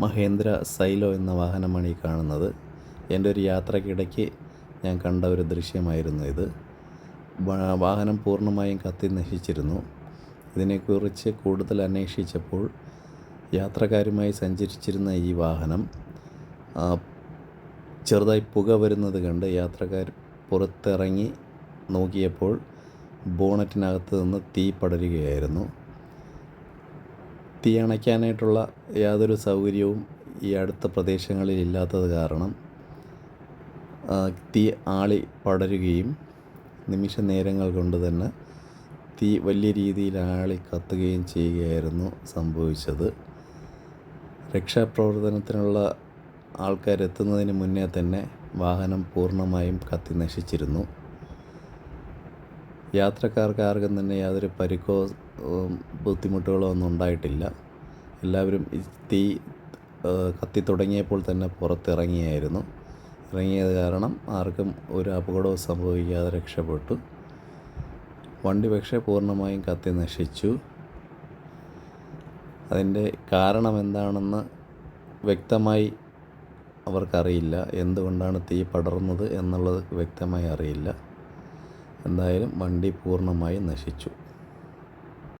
Mahendra silo എന്ന വാഹനമാണ് ഈ കാണുന്നത്. എന്റെ ഒരു യാത്രക്കിടയ്ക്ക് ഞാൻ കണ്ട ഒരു ദൃശ്യമായിരുന്നു ഇത്. വാഹനം പൂർണമായും കത്തി നശിച്ചിരുന്നു. ഇതിനെക്കുറിച്ച് കൂടുതൽ അന്വേഷിച്ചപ്പോൾ യാത്രക്കാരുമായി സഞ്ചരിച്ചിരുന്ന ഈ വാഹനം ചെറുതായി പുക വരുന്നത് കണ്ട് യാത്രക്കാർ പുറത്തിറങ്ങി നോക്കിയപ്പോൾ ബോണറ്റിനകത്ത് നിന്ന് തീ പടരുകയായിരുന്നു. തീ അണയ്ക്കാനായിട്ടുള്ള യാതൊരു സൗകര്യവും ഈ അടുത്ത പ്രദേശങ്ങളിൽ ഇല്ലാത്തത് കാരണം തീ ആളി പടരുകയും നിമിഷ നേരങ്ങൾ കൊണ്ട് തന്നെ തീ വലിയ രീതിയിൽ ആളി കത്തുകയും ചെയ്യുകയായിരുന്നു സംഭവിച്ചത്. രക്ഷാപ്രവർത്തനത്തിനുള്ള ആൾക്കാരെത്തുന്നതിന് മുന്നേ തന്നെ വാഹനം പൂർണമായും കത്തി നശിച്ചിരുന്നു. യാത്രക്കാർക്ക് ആർക്കും തന്നെ യാതൊരു പരിക്കോ ബുദ്ധിമുട്ടുകളോ ഒന്നും ഉണ്ടായിട്ടില്ല. എല്ലാവരും തീ കത്തി തുടങ്ങിയപ്പോൾ തന്നെ പുറത്തിറങ്ങിയായിരുന്നു. ഇറങ്ങിയത് കാരണം ആർക്കും ഒരു അപകടവും സംഭവിക്കാതെ രക്ഷപ്പെട്ടു. വണ്ടി പക്ഷേ പൂർണമായും കത്തി നശിച്ചു. അതിന്റെ കാരണം എന്താണെന്ന് വ്യക്തമായി അവർക്കറിയില്ല. എന്തുകൊണ്ടാണ് തീ പടർന്നത് എന്നുള്ളത് വ്യക്തമായി അറിയില്ല. എന്തായാലും വണ്ടി പൂർണമായും നശിച്ചു.